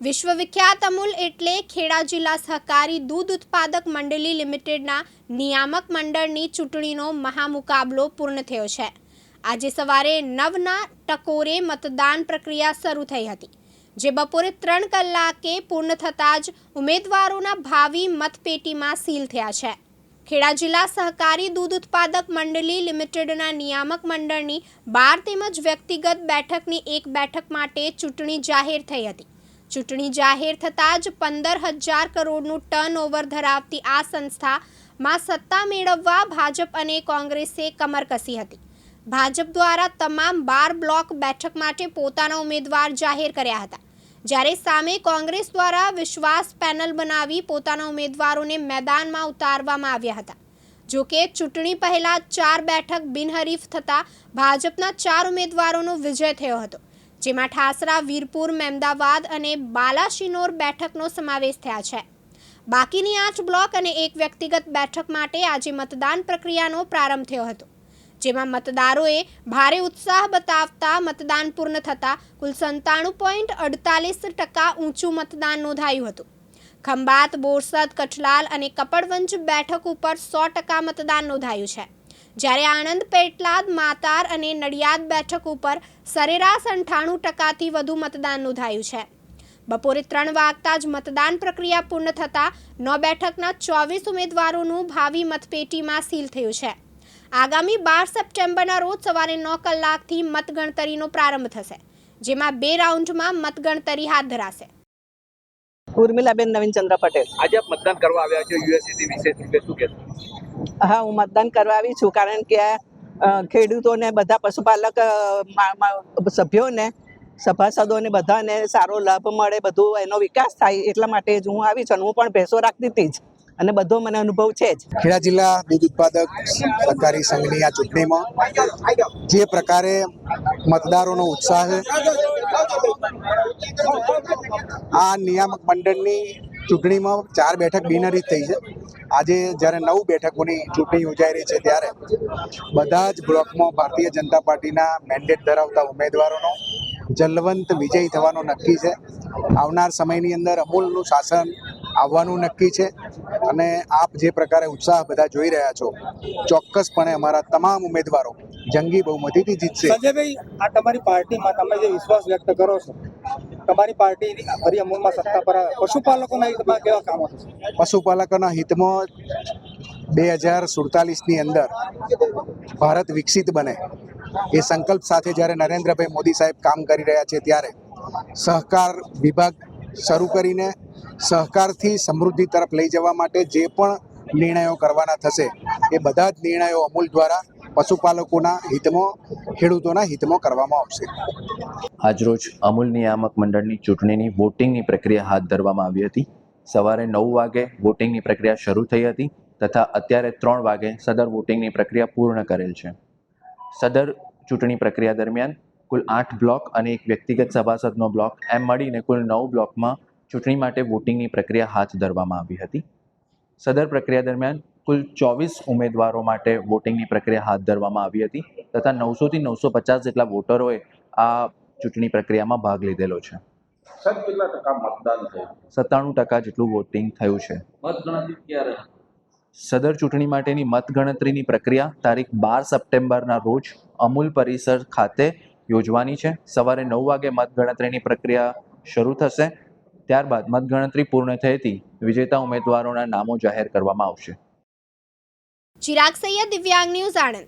વિશ્વવિખ્યાત અમૂલ એટલે ખેડા જિલ્લા સહકારી દૂધ ઉત્પાદક મંડળી લિમિટેડના નિયામક મંડળની ચૂંટણીનો મહામુકાબલો પૂર્ણ થયો છે. આજે સવારે નવના ટકોરે મતદાન પ્રક્રિયા શરૂ થઈ હતી, જે બપોરે ત્રણ કલાકે પૂર્ણ થતાં જ ઉમેદવારોના ભાવિ મતપેટીમાં સીલ થયા છે. ખેડા જિલ્લા સહકારી દૂધ ઉત્પાદક મંડળી લિમિટેડના નિયામક મંડળની બાર તેમજ વ્યક્તિગત બેઠકની એક બેઠક માટે ચૂંટણી જાહેર થઈ હતી. ચૂંટણી જાહેર થતાં જ પંદર હજાર કરોડનું ટર્નઓવર ધરાવતી આ સંસ્થામાં સત્તા મેળવવા ભાજપ અને કોંગ્રેસે કમર કસી હતી. ભાજપ દ્વારા તમામ બાર બ્લોક બેઠક માટે પોતાના ઉમેદવાર જાહેર કર્યા હતા. જ્યારે સામે કોંગ્રેસ દ્વારા વિશ્વાસ પેનલ બનાવી પોતાના ઉમેદવારોને મેદાનમાં ઉતારવામાં આવ્યા હતા. જો કે ચૂંટણી પહેલાં ચાર બેઠક બિનહરીફ થતાં ભાજપના ચાર ઉમેદવારોનો વિજય થયો હતો. જેમાં ઠાસરા, વીરપુર, મહેમદાવાદ અને બાલાશિનોર બેઠકનો સમાવેશ થયા છે. બાકીની આઠ બ્લોક અને એક વ્યક્તિગત બેઠક માટે આજે મતદાન પ્રક્રિયાનો પ્રારંભ થયો હતો. જેમાં મતદારોએ ભારે ઉત્સાહ બતાવતા મતદાન પૂર્ણ થતાં કુલ સંતાણું પોઈન્ટ અડતાલીસ ટકા ઊંચું મતદાન નોંધાયું હતું. ખંભાત, બોરસદ, કઠલાલ અને કપડવંજ બેઠક ઉપર સો ટકા મતદાન નોંધાયું છે. જ્યારે આણંદ, પેટલાદ, માતાર અને નડિયાદ બેઠક ઉપર સરેરાશ અંઠાણું ટકાથી વધુ મતદાન નોંધાયું છે. બપોરે ત્રણ વાગતા જ મતદાન પ્રક્રિયા પૂર્ણ થતાં નવ બેઠકના ચોવીસ ઉમેદવારોનું ભાવિ મતપેટીમાં સીલ થયું છે. આગામી બાર સપ્ટેમ્બરના રોજ સવારે નવ કલાકથી મતગણતરીનો પ્રારંભ થશે, જેમાં બે રાઉન્ડમાં મતગણતરી હાથ ધરાશે. ઉર્મિલાબેન નવીનચંદ્ર પટેલ. આજે આપ મતદાન કરવા આવ્યા છો યુએસસીસી વિશે શું કહેશો? હા હું મતદાન કરવા આવી છું કારણ કે ખેડૂતોને બધા પશુપાલક સભ્યોને સભાસદોને બધાને સારો લાભ મળે બધું એનો વિકાસ થાય એટલા માટે જ હું આવી છું અને હું પણ ભેંસો રાખતી હતી જ અને બધો મને અનુભવ છે જ. ખેડા જિલ્લા દૂધ ઉત્પાદક સહકારી સંઘની આ ચૂંટણીમાં જે પ્રકારે મતદારોનો ઉત્સાહ છે આ નિયામક મંડળની ચૂંટણીમાં ચાર બેઠક બિનહરીફ થઈ છે. આજે જ્યારે નવ બેઠકોની ચૂંટણી યોજાઈ રહી છે ત્યારે બધા જ બ્લોકમાં ભારતીય જનતા પાર્ટીના મેન્ડેટ ધરાવતા ઉમેદવારોનો જલવંત વિજય થવાનો નક્કી છે. આવનાર સમયની અંદર અમૂલનું શાસન આવવાનું નક્કી છે. અને આપ જે પ્રકારે ઉત્સાહ બધા જોઈ રહ્યા છો ચોક્કસપણે અમારા તમામ ઉમેદવારો જંગી બહુમતીથી જીતશે. સંજયભાઈ આ તમારી પાર્ટીમાં તમે જે વિશ્વાસ વ્યક્ત કરો છો તમારી પાર્ટી ફરી અમૂલમાં સત્તા પર પશુપાલકોના હિતમાં કેવા કામો થશે? પશુપાલકોના હિતમાં બે હજાર સુડતાલીસની અંદર ભારત વિકસિત બને એ સંકલ્પ સાથે જ્યારે નરેન્દ્રભાઈ મોદી સાહેબ કામ કરી રહ્યા છે ત્યારે સહકાર વિભાગ શરૂ કરીને સહકારથી સમૃદ્ધિ તરફ લઈ જવા માટે જે પણ નિર્ણયો કરવાના થશે, એ બધા જ નિર્ણયો અમૂલ દ્વારા પશુપાલકોના હિતમાં, ખેડૂતોના હિતમાં કરવામાં આવશે. આજરોજ અમૂલ નિયામક મંડળની ચૂંટણીની વોટિંગની પ્રક્રિયા હાથ ધરવામાં આવી હતી. સવારે નવ વાગે વોટિંગની પ્રક્રિયા શરૂ થઈ હતી તથા અત્યારે ત્રણ વાગે સદર વોટિંગની પ્રક્રિયા પૂર્ણ કરેલ છે. સદર ચૂંટણી પ્રક્રિયા દરમિયાન કુલ આઠ બ્લોક અને એક વ્યક્તિગત સભાસદનો બ્લોક. એમ મળીને કુલ નવ બ્લોકમાં ચૂંટણી માટે વોટિંગની પ્રક્રિયા હાથ ધરવામાં આવી હતી. સદર પ્રક્રિયા દરમિયાન કુલ ચોવીસ ઉમેદવારો માટે વોટિંગની પ્રક્રિયા હાથ ધરવામાં આવી હતી તથા નવસોથી નવસો પચાસ જેટલા વોટરોએ આ ચૂંટણી પ્રક્રિયામાં ભાગ લીધેલો છે. સત્તાણું ટકા જેટલું વોટિંગ થયું છે. સદર ચૂંટણી માટેની મતગણતરીની પ્રક્રિયા તારીખ બાર સપ્ટેમ્બરના રોજ અમૂલ પરિસર ખાતે યોજવાની છે. સવારે નવ વાગે મતગણતરીની પ્રક્રિયા શરૂ થશે. ત્યારબાદ મતગણતરી પૂર્ણ થયેથી વિજેતા ઉમેદવારોના નામો જાહેર કરવામાં આવશે. ચિરાગ સૈયદ, દિવ્યાંગ ન્યૂઝ આણંદ.